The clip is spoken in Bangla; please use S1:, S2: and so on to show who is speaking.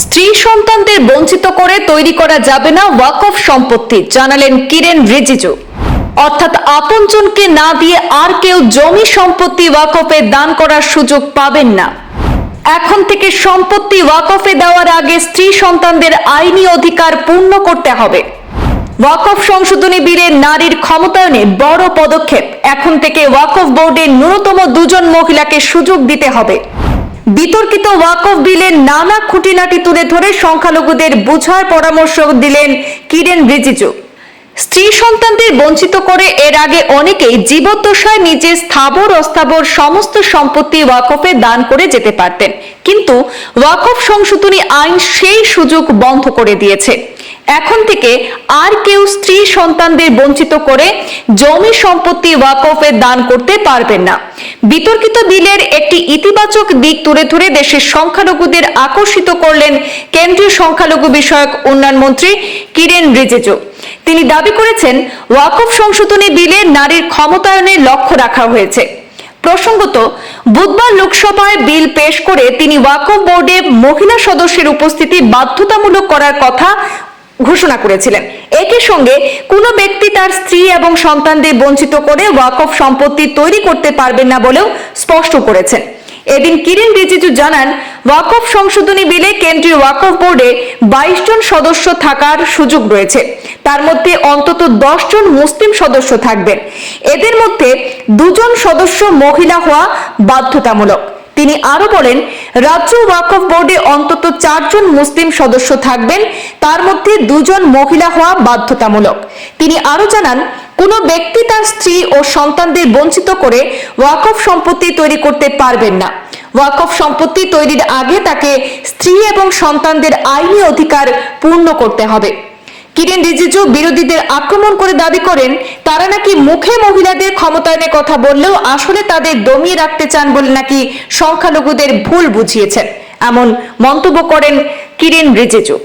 S1: স্ত্রী সন্তানদের বঞ্চিত করে তৈরি করা যাবে না ওয়াকফ সম্পত্তি, জানালেন কিরেন রিজিজু। অর্থাৎ আপনজনকে না দিয়ে আর কেউ জমি সম্পত্তি ওয়াকফে দান করার সুযোগ পাবেন না। এখন থেকে সম্পত্তি ওয়াকফে দেওয়ার আগে স্ত্রী সন্তানদের আইনি অধিকার পূর্ণ করতে হবে। ওয়াকফ সংশোধনী বিলে নারীর ক্ষমতায়নে বড় পদক্ষেপ। এখন থেকে ওয়াকফ বোর্ডে ন্যূনতম দুজন মহিলাকে সুযোগ দিতে হবে। বিতর্কিত ওয়াকফ বিলের নানা খুঁটিনাটি তুলে ধরে সংখ্যালঘুদের বুঝার পরামর্শ দিলেন কিরেন রিজিজু। স্ত্রী সন্তানদের বঞ্চিত করে এর আগে অনেকেই জীবদ্দশায় নিজের স্থাবর অস্থাবর সমস্ত সম্পত্তি ওয়াকফে দান করে যেতে পারতেন। কিন্তু ওয়াকফ সংশোধনী আইন সেই সুযোগ বন্ধ করে দিয়েছে। এখন থেকে আর কেউ স্ত্রী সন্তানদের বঞ্চিত করে জমি সম্পত্তি ওয়াকফে দান করতে পারবেন না। বিতর্কিত বিলের একটি ইতিবাচক দিক তুলে ধরে দেশের সংখ্যালঘুদের আকর্ষিত করলেন কেন্দ্রীয় সংখ্যালঘু বিষয়ক উন্নয়ন মন্ত্রী কিরেন রিজিজু। তিনি দাবি করেছেন, ওয়াকফ সংশোধনী বিলে নারীর ক্ষমতায়নের লক্ষ্য রাখা হয়েছে। প্রসঙ্গত, বুধবার লোকসভায় বিল পেশ করে তিনি ওয়াকফ বোর্ডে মহিলা সদস্যের উপস্থিতি বাধ্যতামূলক করার কথা ঘোষণা করেছিলেন। একই সঙ্গে কোনো ব্যক্তি তার স্ত্রী এবং সন্তানদের বঞ্চিত করে ওয়াকফ সম্পত্তি তৈরি করতে পারবেন না বলেও স্পষ্ট করেছেন। এদিন কিরেন রিজিজু জানান, ওয়াকফ সংশোধনী বিলে কেন্দ্রীয় ওয়াকফ বোর্ডে বাইশ জন সদস্য থাকার সুযোগ রয়েছে। তার মধ্যে অন্তত দশ জন মুসলিম সদস্য থাকবেন। এদের মধ্যে দুজন সদস্য মহিলা হওয়া বাধ্যতামূলক। তিনি আরও বলেন রাজ্য ওয়াকফ বোর্ডে অন্তত চারজন মুসলিম সদস্য থাকবেন, তার মধ্যে দুজন মহিলা হওয়া বাধ্যতামূলক। তিনি আরও জানান, কোনো ব্যক্তি তার স্ত্রী ও সন্তানদের বঞ্চিত করে ওয়াকফ সম্পত্তি তৈরি করতে পারবেন না। ওয়াকফ সম্পত্তি তৈরির আগে তাকে স্ত্রী এবং সন্তানদের আইনি অধিকার পূর্ণ করতে হবে। কিরেন রিজিজু বিরোধীদের আক্রমণ করে দাবি করেন, তারা নাকি মুখে মহিলাদের ক্ষমতায়নের কথা বললেও আসলে তাদের দমিয়ে রাখতে চান বলে নাকি সংখ্যালঘুদের ভুল বুঝিয়েছেন। এমন মন্তব্য করেন কিরেন রিজিজু।